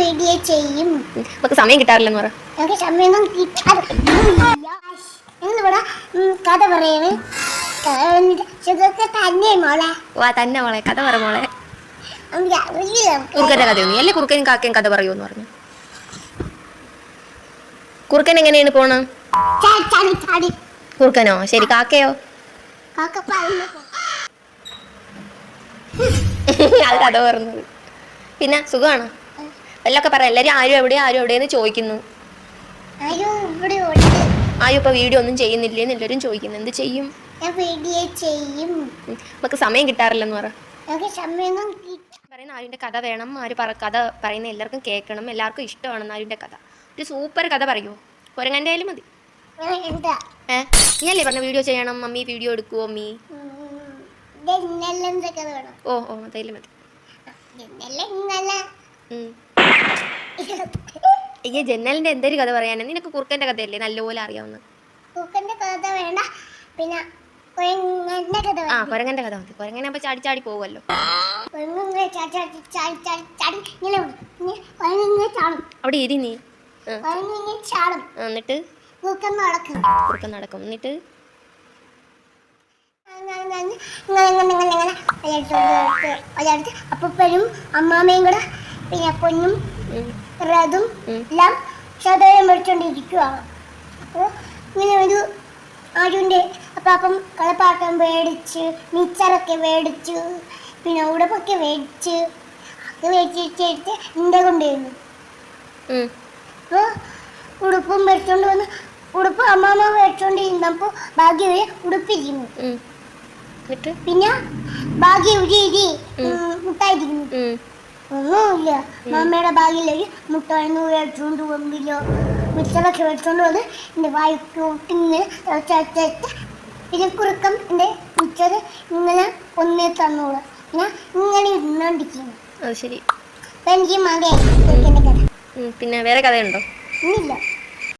Video ചെയ്യും. നമുക്ക് സമയം കിട്ടാറില്ലെന്ന് പറ. പറയാം സമയമൊന്നും കിട്ടാറില്ല. ഉം, കഥ പറയണേ. സുഖമൊക്കെ തന്നെ മോളെ. വാ തന്നെ മോളെ. കഥ പറ മോളെ. നമുക്ക് കുറുക്കന്റെ കഥയൊന്നും അല്ലേ കുറുക്കനും കാക്കയും കഥ പറയുമെന്ന് പറഞ്ഞു. കുറുക്കൻ എങ്ങനെയാണ് പോണ? കുറുക്കനോ? ശരി കാക്കയോ? അത് കഥ പറഞ്ഞത്. പിന്നെ സുഖമാണോ? വല്ലൊക്കെ പറയാം. എല്ലാരും ആരും എവിടെ ആരും എവിടെയെന്ന് ചോദിക്കുന്നു. ആരും ഇപ്പൊ വീഡിയോ ഒന്നും ചെയ്യുന്നില്ലേന്ന് എല്ലാരും ചോദിക്കുന്നു. എന്ത് ചെയ്യും? വീഡിയോ ചെയ്യും. നമുക്ക് സമയം കിട്ടാറില്ലെന്ന് പറ. പറയുന്ന ആരുടെ കഥ വേണം. ആര് പറ കഥ പറയുന്ന എല്ലാവർക്കും കേൾക്കണം. എല്ലാവർക്കും ഇഷ്ടമാണ് ആരുടെ കഥ. ഒരു സൂപ്പർ കഥ പറയുമോ കുരങ്ങന്റെ ആയാലും മതി. എന്താ ഏ? നീ പറഞ്ഞ വീഡിയോ ചെയ്യണം. മമ്മി വീഡിയോ എടുക്കുമോ മമ്മി? ഓ ഓ അതായാലും മതി. ഈ ജനലിന്റെ എന്തൊരു കഥ പറയാനാ? നിനക്ക് കുറുക്കന്റെ കഥയല്ലേ? നല്ലപോലെ അറിയാവുന്ന. കുറുക്കന്റെ കഥ വേണ്ട. പിന്നെ കുരങ്ങന്റെ കഥ ആ കുരങ്ങന്റെ കഥ മതി. കുരങ്ങനെ ചാടി ചാടി ചാടി ചാടും അവിടെ ഇരി നീ. എന്നിട്ട്? കുറുക്കൻ നടക്കും. എന്നിട്ട്? അപ്പൂപ്പനും അമ്മാമ്മയും കൂടെ പിന്നെ പൊന്നും റതും. എല്ലാം ശതയം മേടിച്ചോണ്ടിരിക്കുവാണ്. അപ്പോൾ ഇങ്ങനെ ഒരു ആരുന്റെ അപ്പം കളപ്പാട്ടം മേടിച്ച് മിച്ചറൊക്കെ മേടിച്ച് പിന്നെ ഉടപ്പൊക്കെ മേടിച്ച് അത് മേടിച്ചിട്ട് എന്റെ കൊണ്ടുവരുന്നു. അപ്പോൾ ഉടുപ്പും മേടിച്ചോണ്ട് വന്ന് ഉടുപ്പ് അമ്മാമ്മ മേടിച്ചോണ്ട് ഇരുന്നപ്പോൾ ഭാഗ്യ ഉടുപ്പിരിക്കുന്നു പിന്നെ ഭാഗ്യ ഉരി മമ്മയുടെ ബാഗിലേക്ക് മുട്ടായിരുന്നു മേടിച്ചോണ്ട് വന്നില്ല. മിച്ചറൊക്കെ വന്ന് എന്റെ ഇങ്ങനെ ചച്ച പിന്നെ കുറുക്കം എന്റെ മിച്ചർ ഇങ്ങനെ ഒന്നേ തന്നോളൂ. ഞാൻ ഇങ്ങനെ ഇരുന്നോണ്ടിരിക്കുന്നു. അത് ശരി. അപ്പം എനിക്ക് മകൻ പിന്നെ വേറെ കഥയുണ്ടോ? ഇന്നില്ല.